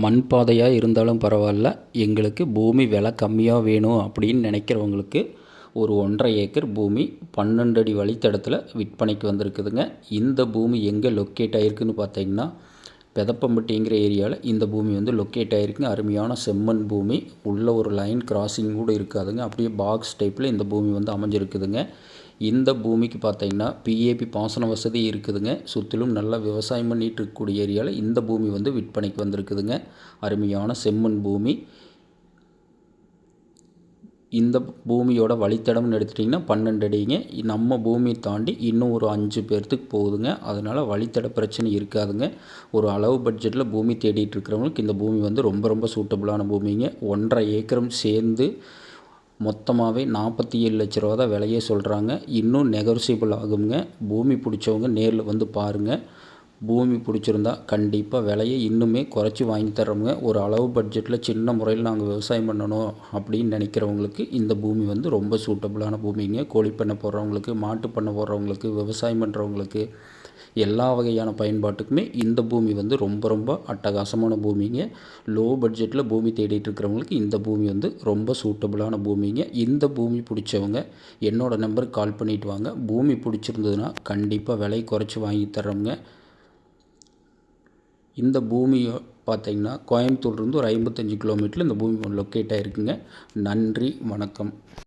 மண் பாதையாக இருந்தாலும் பரவாயில்ல. எங்களுக்கு பூமி விலை கம்மியாக வேணும் அப்படின்னு நினைக்கிறவங்களுக்கு ஒரு ஒன்றரை ஏக்கர் பூமி பன்னெண்டு அடி வழித்தடத்தில் விற்பனைக்கு வந்திருக்குதுங்க. இந்த பூமி எங்கே லொக்கேட் ஆகிருக்குன்னு பார்த்தீங்கன்னா பெதப்பம்பட்டிங்கிற ஏரியாவில் இந்த பூமி வந்து லொக்கேட் ஆகிருக்குங்க அருமையான செம்மண் பூமி. உள்ள ஒரு லைன் கிராசிங் கூட இருக்காதுங்க. அப்படியே பாக்ஸ் டைப்பில் இந்த பூமி வந்து அமைஞ்சிருக்குதுங்க. இந்த பூமிக்கு பார்த்தீங்கன்னா பிஏபி பாசன வசதி இருக்குதுங்க. சுற்றிலும் நல்லா விவசாயம் பண்ணிகிட்டு இருக்கக்கூடிய ஏரியாவில் இந்த பூமி வந்து விற்பனைக்கு வந்திருக்குதுங்க. அருமையான செம்மண் பூமி. இந்த பூமியோட வழித்தடம்னு எடுத்துட்டிங்கன்னா பன்னெண்டு அடிங்க. நம்ம பூமியை தாண்டி இன்னும் ஒரு அஞ்சு பேர்த்துக்கு போகுதுங்க. அதனால் வழித்தட பிரச்சனை இருக்காதுங்க. ஒரு அளவு பட்ஜெட்டில் பூமி தேடிட்டு இருக்கிறவங்களுக்கு இந்த பூமி வந்து ரொம்ப ரொம்ப சூட்டபுளான பூமிங்க. ஒன்றரை ஏக்கரும் சேர்ந்து மொத்தமாகவே நாற்பத்தி ஏழு லட்ச ரூபா தான் விலையே சொல்கிறாங்க இன்னும் நெகோசியபிள் ஆகுங்க. பூமி பிடிச்சவங்க நேரில் வந்து பாருங்கள் பூமி பிடிச்சிருந்தா கண்டிப்பாக விலையை இன்னுமே குறைச்சி வாங்கி தர்றோங்க ஒரு அளவு பட்ஜெட்டில் சின்ன முறையில் நாங்கள் விவசாயம் பண்ணணும் அப்படின்னு நினைக்கிறவங்களுக்கு இந்த பூமி வந்து ரொம்ப சூட்டபுளான பூமிங்க. கோழி பண்ணை போடுறவங்களுக்கு மாட்டு பண்ணை போடுறவங்களுக்கு விவசாயம் பண்ணுறவங்களுக்கு எல்லா வகையான பயன்பாட்டுக்குமே இந்த பூமி வந்து ரொம்ப ரொம்ப அட்டகாசமான பூமிங்க. லோ பட்ஜெட்டில் பூமி தேடிட்டு இருக்கிறவங்களுக்கு இந்த பூமி வந்து ரொம்ப சூட்டபுளான பூமிங்க. இந்த பூமி பிடிச்சவங்க என்னோடய நம்பருக்கு கால் பண்ணிவிட்டு வாங்க. பூமி பிடிச்சிருந்ததுன்னா கண்டிப்பாக விலை குறைச்சி வாங்கி தர்றவங்க இந்த பூமியை பார்த்திங்கன்னா கோயம்புத்தூர்லேருந்து ஒரு ஐம்பத்தஞ்சு கிலோமீட்டரில் இந்த பூமி லொக்கேட் ஆகிருக்குங்க நன்றி வணக்கம்.